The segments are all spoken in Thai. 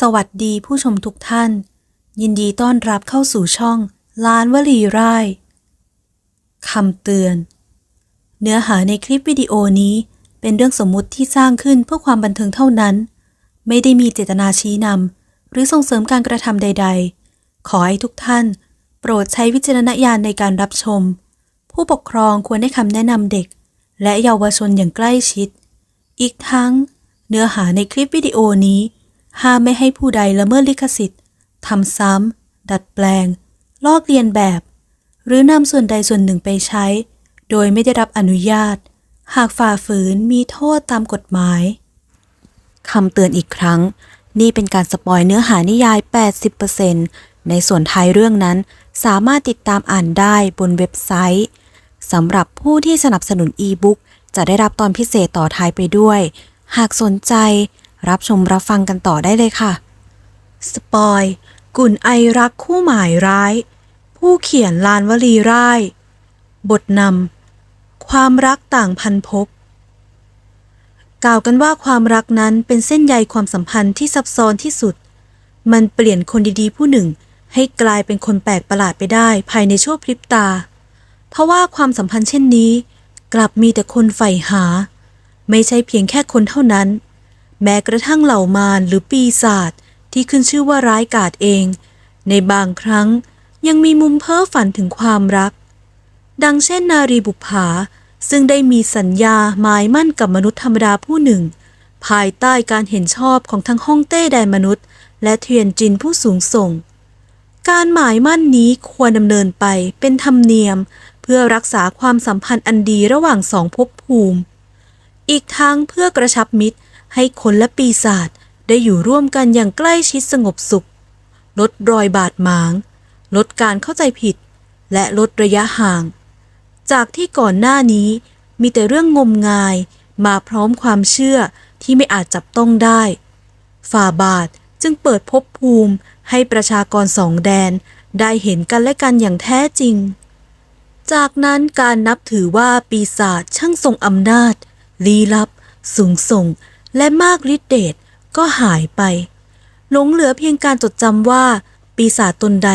สวัสดีผู้ชมทุกท่าน ยินดีต้อนรับเข้าสู่ช่องล้านวลีร่ายคำเตือน เนื้อหาในคลิปวิดีโอนี้เป็นเรื่องสมมุติที่สร้างขึ้นเพื่อความบันเทิงเท่านั้น ไม่ได้มีเจตนาชี้นำหรือส่งเสริมการกระทำใด ๆ ขอให้ทุกท่าน โปรดใช้วิจารณญาณในการรับชม ผู้ปกครองควรให้คำแนะนำเด็ก และเยาวชนอย่างใกล้ชิด อีกทั้ง เนื้อหาในคลิปวิดีโอนี้ ห้ามไม่ให้ผู้ใดละเมิดลิขสิทธิ์ทำซ้ำ ดัดแปลง ลอกเลียนแบบ หรือนำส่วนใดส่วนหนึ่งไปใช้ โดยไม่ได้รับอนุญาต หากฝ่าฝืนมีโทษตามกฎหมายคำเตือนอีกครั้ง นี่เป็นการสปอยเนื้อหานิยาย 80%ในส่วนท้ายเรื่องนั้น สามารถติดตามอ่านได้บนเว็บไซต์สำหรับผู้ที่สนับสนุนอีบุ๊กจะได้รับตอนพิเศษต่อท้ายไปด้วย หากสนใจ รับชมรับฟังกันต่อได้เลยค่ะ สปอย กุ่นไอรักคู่หมายร้าย ผู้เขียนลานวลีร่าย บทนำความรักต่างพันภพกล่าวกันว่าความรักนั้นเป็นเส้นใยความสัมพันธ์ที่ซับซ้อนที่สุด มันเปลี่ยนคนดีๆ ผู้หนึ่งให้กลายเป็นคนแปลกประหลาดไปได้ภายในชั่วพริบตาทว่าความสัมพันธ์เช่นนี้ กลับมีแต่คนใฝ่หา ไม่ใช่เพียงแค่คนเท่านั้น แม้กระทั่งเหล่ามารหรือปีศาจที่ขึ้นชื่อว่าร้ายกาจเอง ในบางครั้งยังมีมุมเพ้อฝันถึงความรัก ดังเช่นนารีบุปผาซึ่งได้มีสัญญาหมายมั่นกับมนุษย์ธรรมดาผู้หนึ่ง ภายใต้การเห็นชอบของทั้งฮ่องเต้แดนมนุษย์ และเทียนจินผู้สูงส่ง การหมายมั่นนี้ควรดำเนินไปเป็นธรรมเนียม เพื่อรักษาความสัมพันธ์อันดีระหว่างสองภพภูมิ อีกทั้งเพื่อกระชับมิตร ให้คนและปีศาจได้อยู่ร่วมกันอย่างใกล้ชิดสงบสุข ลดรอยบาดหมาง ลดการเข้าใจผิด และลดระยะห่าง จากที่ก่อนหน้านี้มีแต่เรื่องงมงายมาพร้อมความเชื่อที่ไม่อาจจับต้องได้ ฝ่าบาทจึงเปิดภพภูมิให้ประชากรสองแดนได้เห็นกันและกันอย่างแท้จริง จากนั้นการนับถือว่าปีศาจช่างทรงอำนาจ ลี้ลับ สูงส่ง และมากฤทธิเดชก็หายไป หลงเหลือเพียงการจดจำว่า ปีศาจตนใด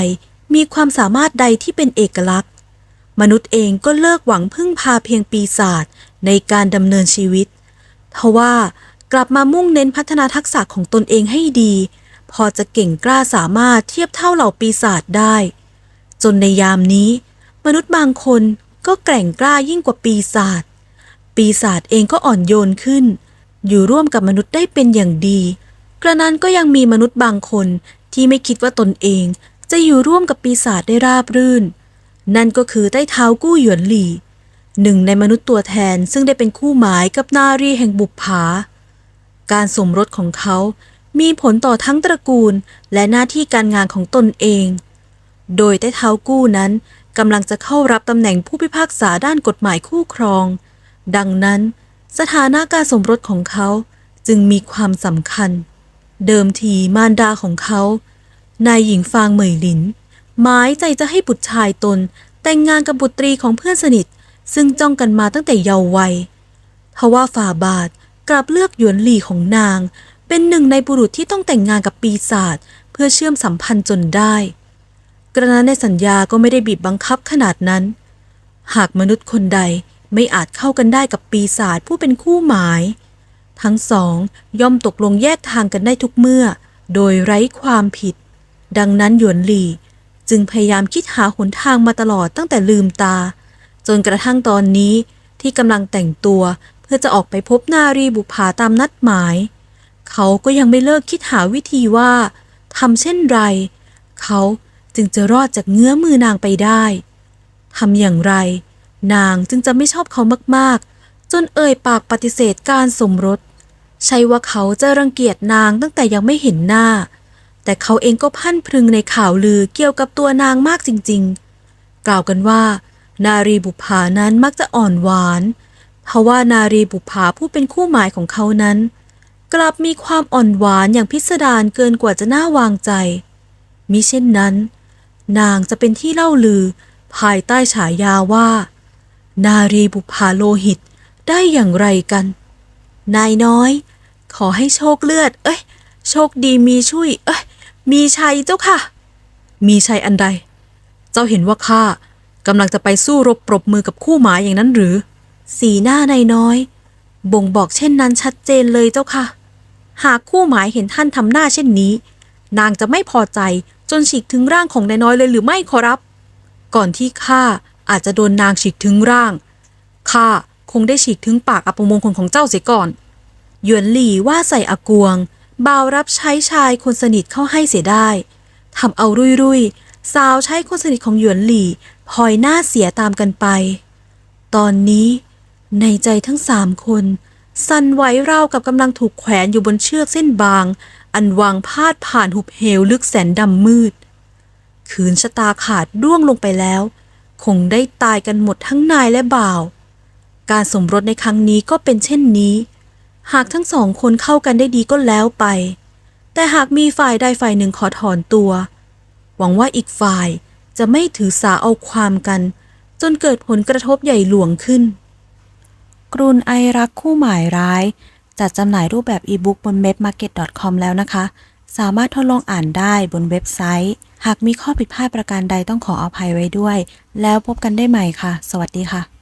มีความสามารถใดที่เป็นเอกลักษณ์ มนุษย์เองก็เลิกหวังพึ่งพาเพียงปีศาจในการดำเนินชีวิตทว่ากลับมามุ่งเน้นพัฒนาทักษะของตนเองให้ดี พอจะเก่งกล้าสามารถเทียบเท่าเหล่าปีศาจได้ จนในยามนี้ มนุษย์บางคนก็แกร่งกล้ายิ่งกว่าปีศาจปีศาจเองก็อ่อนโยนขึ้น อยู่ร่วมกับมนุษย์ได้เป็นอย่างดี กระนั้นก็ยังมีมนุษย์บางคนที่ไม่คิดว่าตนเองจะอยู่ร่วมกับปีศาจได้ราบรื่น นั่นก็คือใต้เท้ากู้หยวนหลี่ หนึ่งในมนุษย์ตัวแทนซึ่งได้เป็นคู่หมายกับนารีแห่งบุปผา การสมรสของเขามีผลต่อทั้งตระกูลและหน้าที่การงานของตนเอง โดยใต้เท้ากู้นั้นกำลังจะเข้ารับตำแหน่งผู้พิพากษาด้านกฎหมายคู่ครอง ดังนั้น สถานะการสมรสของเขาจึงมีความสำคัญ เดิมทีมารดาของเขา นายหญิงฟางเหมยหลิน หมายใจจะให้บุตรชายตน แต่งงานกับบุตรีของเพื่อนสนิท ซึ่งจ้องกันมาตั้งแต่เยาว์วัยทว่าฝ่าบาทกลับเลือกหยวนหลี่ของนาง เป็นหนึ่งในบุรุษที่ต้องแต่งงานกับปีศาจเพื่อเชื่อมสัมพันธ์จนได้ กระนั้นในสัญญาก็ไม่ได้บีบบังคับขนาดนั้น หากมนุษย์คนใด ไม่อาจเข้ากันได้กับปีศาจผู้เป็นคู่หมาย ทั้งสองย่อมตกลงแยกทางกันได้ทุกเมื่อ โดยไร้ความผิด ดังนั้นหยวนหลี่จึงพยายามคิดหาหนทางมาตลอดตั้งแต่ลืมตา จนกระทั่งตอนนี้ที่กำลังแต่งตัวเพื่อจะออกไปพบนารีบุภาตามนัดหมาย เขาก็ยังไม่เลิกคิดหาวิธีว่าทำเช่นไร เขาจึงจะรอดจากเงื้อมือนางไปได้ทำอย่างไร นางจึงจะไม่ชอบเขามากๆ จนเอ่ยปากปฏิเสธการสมรส ใช่ว่าเขาจะรังเกียจนางตั้งแต่ยังไม่เห็นหน้า แต่เขาเองก็พันพรึงในข่าวลือเกี่ยวกับตัวนางมากจริงๆ กล่าวกันว่า นารีบุภานั้นมักจะอ่อนหวานทว่านารีบุภาผู้เป็นคู่หมายของเขานั้น กลับมีความอ่อนหวานอย่างพิสดารเกินกว่าจะน่าวางใจมิเช่นนั้น นางจะเป็นที่เล่าลือภายใต้ฉายาว่า นารีบุภาโลหิตได้อย่างไรกัน นายน้อย ขอให้โชคเลือด เอ้ย โชคดีมีช่วย เอ้ย มีชัยเจ้าค่ะ มีชัยอันใด เจ้าเห็นว่าข้ากำลังจะไปสู้รบปรบมือกับคู่หมายอย่างนั้นหรือ สีหน้านายน้อย บ่งบอกเช่นนั้นชัดเจนเลยเจ้าค่ะ หากคู่หมายเห็นท่านทำหน้าเช่นนี้ นางจะไม่พอใจจนฉีกถึงร่างของนายน้อยเลยหรือไม่ขอรับ ก่อนที่ข้า อาจจะโดนนางฉีกถึงร่าง ข้าคงได้ฉีกถึงปากอัปมงคลของเจ้าเสียก่อน หยวนหลี่ว่าใส่อากวง บ่าวรับใช้ชายคนสนิทเข้าให้เสียได้ทำเอารุยรุยสาวใช้คนสนิทของหยวนหลี่พลอยหน้าเสียตามกันไป ตอนนี้ ในใจทั้งสามคนสั่นไหวราวกับกำลังถูกแขวนอยู่บนเชือกเส้นบาง อันวางพาดผ่านหุบเหวลึกแสนดำมืด คืนชะตาขาดร่วงลงไปแล้ว คงได้ตายกันหมดทั้งนายและบ่าว การสมรสในครั้งนี้ก็เป็นเช่นนี้ หากทั้งสองคนเข้ากันได้ดีก็แล้วไป แต่หากมีฝ่ายใดฝ่ายหนึ่งขอถอนตัว หวังว่าอีกฝ่ายจะไม่ถือสาเอาความกัน จนเกิดผลกระทบใหญ่หลวงขึ้น กรุณไอรักคู่หมายร้าย จัดจำหน่ายรูปแบบอีบุ๊กบน webmarket.com แล้วนะคะ สามารถทดลองอ่านได้บนเว็บไซต์ หากมีข้อผิดพลาดประการใดต้องขออภัยไว้ด้วย แล้วพบกันได้ใหม่ค่ะ สวัสดีค่ะ